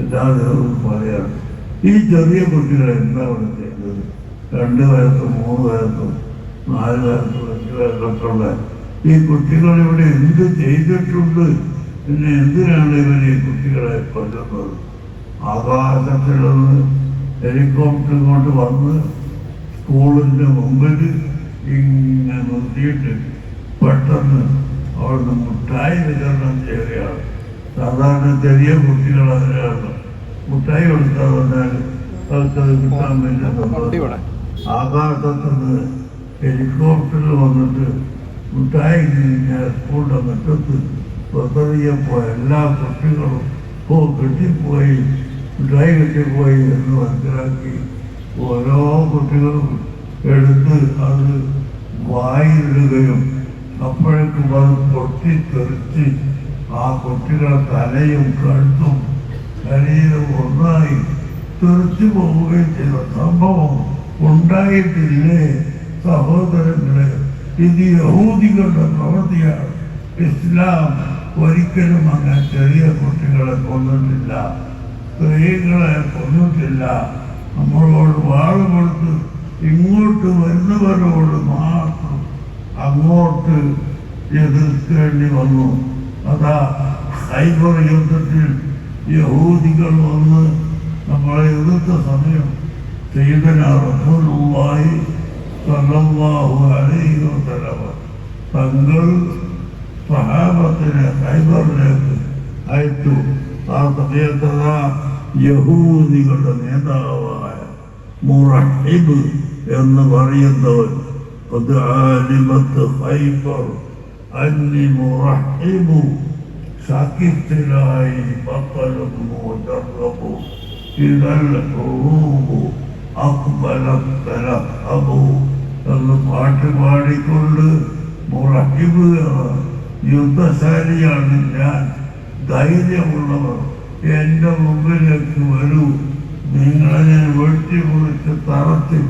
എല്ലാവരും ഒന്നും പറയാം ഈ ചെറിയ കുട്ടികൾ എന്താ അവിടെ ചെയ്തത്? രണ്ട് വയസ്സും മൂന്ന് വയസ്സും നാല് വയസ്സും അഞ്ച് വയസ്സൊക്കെയുള്ള ഈ കുട്ടികൾ ഇവിടെ എന്ത് ചെയ്തിട്ടുണ്ട്? പിന്നെ എന്തിനാണ് ഇവർ ഈ കുട്ടികളെ കൊല്ലുന്നത്? ആകാശത്തിൽ നിന്ന് ഹെലികോപ്റ്റർ കൊണ്ട് വന്ന് സ്കൂളിന്റെ മുമ്പിൽ ഇങ്ങനെ നിർത്തിയിട്ട് പെട്ടെന്ന് അവിടുന്ന് മുട്ടായി വിതരണം ചെയ്യുകയാണ്. സാധാരണ ചെറിയ കുട്ടികൾ മുട്ടായി കൊടുത്താൽ വന്നാൽ അവർക്കത് കിട്ടാൻ വേണ്ടി ആകാശത്തുനിന്ന് ഹെലികോപ്റ്ററിൽ വന്നിട്ട് മുട്ടായി കഴിഞ്ഞാൽ സ്കൂളിന്റെ മുറ്റത്ത് പ്രസവിയപ്പോൾ എല്ലാ കുട്ടികളും ഓ കെട്ടിപ്പോയി മുട്ടായി കെട്ടിപ്പോയി എന്ന് മനസ്സിലാക്കി ഓരോ കുട്ടികളും എടുത്ത് അത് വായിലിടുകയും അപ്പോഴേക്കും അത് പൊട്ടിത്തെറിച്ച് ആ കുട്ടികളെ തലയും കഴുത്തും ശരീരവും ഒന്നായി തെറിച്ചു പോവുകയും ചെയ്ത സംഭവം ഉണ്ടായിട്ടില്ലേ? സഹോദരങ്ങളെ ഇത് യഹൂദികളുടെ പ്രവൃത്തിയാണ്. ഇസ്ലാം ഒരിക്കലും അങ്ങനെ ചെറിയ കുട്ടികളെ കൊന്നിട്ടില്ല. സ്ത്രീകളെ കൊന്നിട്ടില്ല. നമ്മളോട് വാൾ കൊടുത്ത് ഇങ്ങോട്ട് വരുന്നവരോട് മാത്രം അങ്ങോട്ട് എതിർക്കേണ്ടി വന്നു. അതാ ഹൈബർ യുദ്ധത്തിൽ യഹൂദികൾ വന്ന് നമ്മളെ എതിർത്ത സമയം ചെയ്തന റസൂലുള്ളാഹി സ്വല്ലല്ലാഹു അലൈഹി വസല്ലം തങ്ങൾ സഹാബത്തിനെ ഹൈബറിലേക്ക് അയച്ചു. ആ സമയത്ത് യഹൂദികളുടെ നേതാവായ മുറഹിബ് എന്ന് പറയുന്നവൻ. അത് ആലിമത്ത് ഹൈബർ അന്നി മുറഹിബു بطل مدرب إذا الحروب أقبلت അക്ബലത്തലഹബു എന്ന് പാട്ട് പാടിക്കൊണ്ട് എന്ന യുദ്ധശാലിയാണ് ഞാൻ ധൈര്യമുള്ളവർ എന്റെ മുമ്പിലേക്ക് വരൂ നിങ്ങളെ വെട്ടി കുറിച്ച് തറച്ച്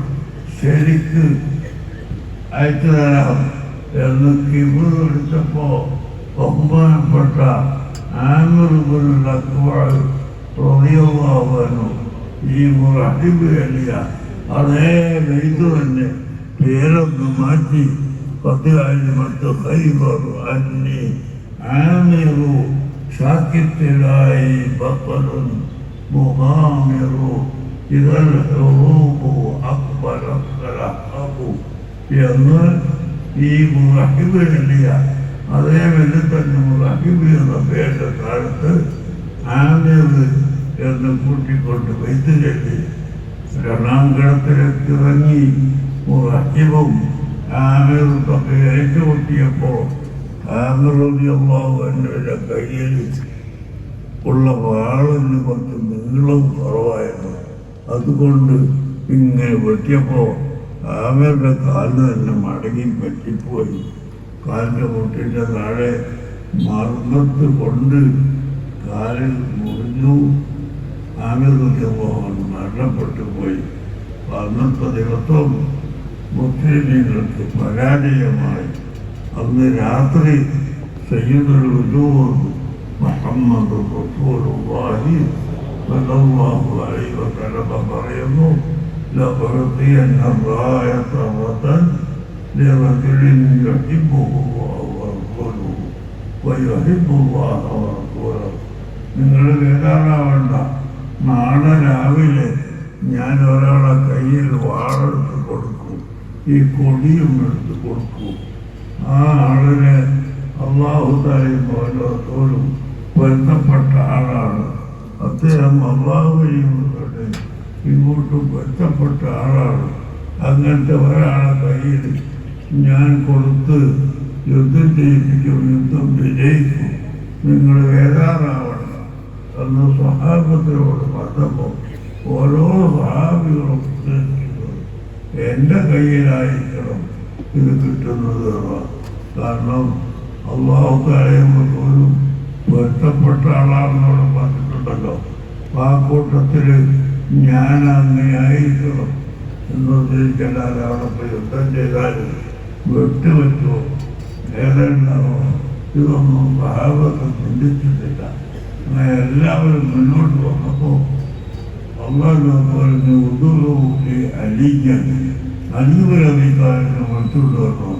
ശരിക്ക് അയച്ചു തരാം എന്ന് കിബിൾ വിളിച്ചപ്പോ ബഹുമാനപ്പെട്ട ആമിറുബുള്ളു ഈ മുറഹിബ് എളിയ അതേ വെയ്തു തന്നെ പേരൊന്ന് മാറ്റി പതിനായിരമത്ത് ഹൈബർ അന്നി ആമിറു ഷാക്കിത്തിലായി ബപ്പറും മുഹാമിറു ഇതൽ ഹുറൂബു അക്ബറു എന്ന് ഈ മുറഹിബ് എഴുതിയ അതേ വലിയ തന്നെ മുറഹിബ് എന്ന പേരുടെ കാലത്ത് ആമിർ എന്ന് കൂട്ടിക്കൊണ്ട് വൈദ്യുതി കിടത്തിലേക്ക് ഇറങ്ങി മുറഹിബും ആമിറും ഒക്കെ ഏറ്റുമുട്ടിയപ്പോൾ ആമിറുടെ കയ്യിൽ ഉള്ള വാളിന് കുറച്ച് നീളം കുറവായിരുന്നു. അതുകൊണ്ട് ഇങ്ങനെ വെട്ടിയപ്പോൾ ആമയുടെ കാൽ തന്നെ മടങ്ങി പറ്റിപ്പോയി. കാലിന്റെ മുട്ടിന്റെ താഴെ മർമ്മത്ത് കൊണ്ട് കാലിൽ മുറിഞ്ഞു. ആമിർ പോകാൻ മരണപ്പെട്ടു പോയി. അന്നത്തെ ദിവസം മുസ്ലിമീങ്ങൾക്ക് പരാജയമായി. അന്ന് രാത്രി വസല്ലം പറയുന്നു لأعطين الراية غدا لرجل يحبه الله ورسوله ويحب الله ورسوله നിങ്ങൾ വേദാറാവണ്ട നാളെ രാവിലെ ഞാൻ ഒരാളെ കയ്യിൽ വാളെടുത്ത് കൊടുക്കും ഈ കൊടിയും എടുത്ത് കൊടുക്കും ആ ആളിനെ അള്ളാഹുദായും ഓരോരുത്തരും ബന്ധപ്പെട്ട ആളാണ് അദ്ദേഹം അള്ളാഹുവിനെയും ഇങ്ങോട്ടും ബന്ധപ്പെട്ട ആളാണ്. അങ്ങനത്തെ ഒരാളെ കയ്യിൽ ഞാൻ കൊടുത്ത് യുദ്ധം ചെയ്യിപ്പിക്കും യുദ്ധം വിജയിക്കും. നിങ്ങൾ വേദാറാവണം എന്ന് സഹാബത്തിനോട് പറഞ്ഞപ്പോൾ ഓരോ സഹാബികളും എന്റെ കയ്യിലായിരിക്കണം ഇത് കിട്ടുന്നത്. കാരണം അള്ളാഹു പൊരുത്തപ്പെട്ട ആളാണെന്നോട് പറഞ്ഞിട്ടുണ്ടല്ലോ. ആ കൂട്ടത്തിൽ ഞാൻ അങ്ങനെയായിരിക്കണം എന്ന് ഉദ്ദേശിച്ചാൽ അവിടെ പോയി യുദ്ധം ചെയ്താൽ വെട്ടുവെച്ചോ വേദനോ ഇതൊന്നും ഭാഗവതം ചിന്തിച്ചിട്ടില്ല. അങ്ങനെ എല്ലാവരും മുന്നോട്ട് വന്നപ്പോൾ അള്ളാഹ് പറഞ്ഞ് ഉദൂഹി അലിക്കാൻ അലിപുരമിക്കാരനെ വിളിച്ചുകൊണ്ട് വന്നു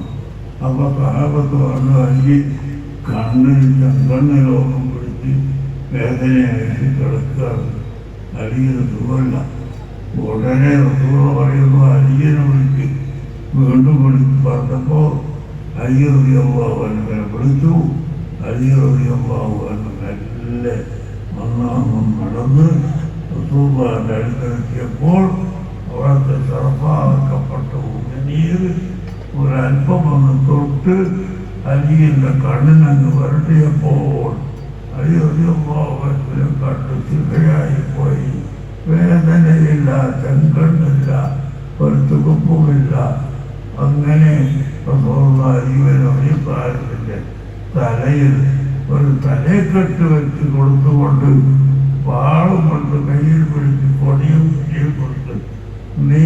അപ്പൊ സഹാബത്ത് പറഞ്ഞു അല്ലെങ്കിൽ കണ്ണിൽ കണ്ണ് രോഗം പിടിച്ച് വേദനയായിട്ട് കിടക്കുകയാണ്. അലിയുടെ സുഖമില്ല ഉടനെ റസൂള പറയുന്നു അലിയനെ വിളിച്ച് വീണ്ടും വിളിച്ച് പറഞ്ഞപ്പോൾ അയ്യറിയമ്പാവനെ വിളിച്ചു. അയ്യറിയമ്പാവനെ മെല്ലെ ഒന്നാമം നടന്ന് റസൂബാന്റെ അടുത്തെത്തിയപ്പോൾ അവിടുത്തെ ചെറുപ്പാക്കപ്പെട്ട ഉമ്മനീർ ഒരല്പം ഒന്ന് തൊട്ട് അലിയുടെ കണ്ണിനങ്ങ് വരട്ടിയപ്പോൾ അയ്യോനെ കണ്ട് ചികയായി പോയി ചെങ്കണ്ണില്ല ഒരു തുകപ്പുമില്ല. അങ്ങനെ അയ്യവനൊഴിപ്പാരത്തിന്റെ തലയിൽ ഒരു തലയെക്കെട്ട് വെച്ച് കൊടുത്തുകൊണ്ട് വാളും കൊണ്ട് കയ്യിൽ പിടിച്ച് കൊടിയും കൊടുത്ത് നീ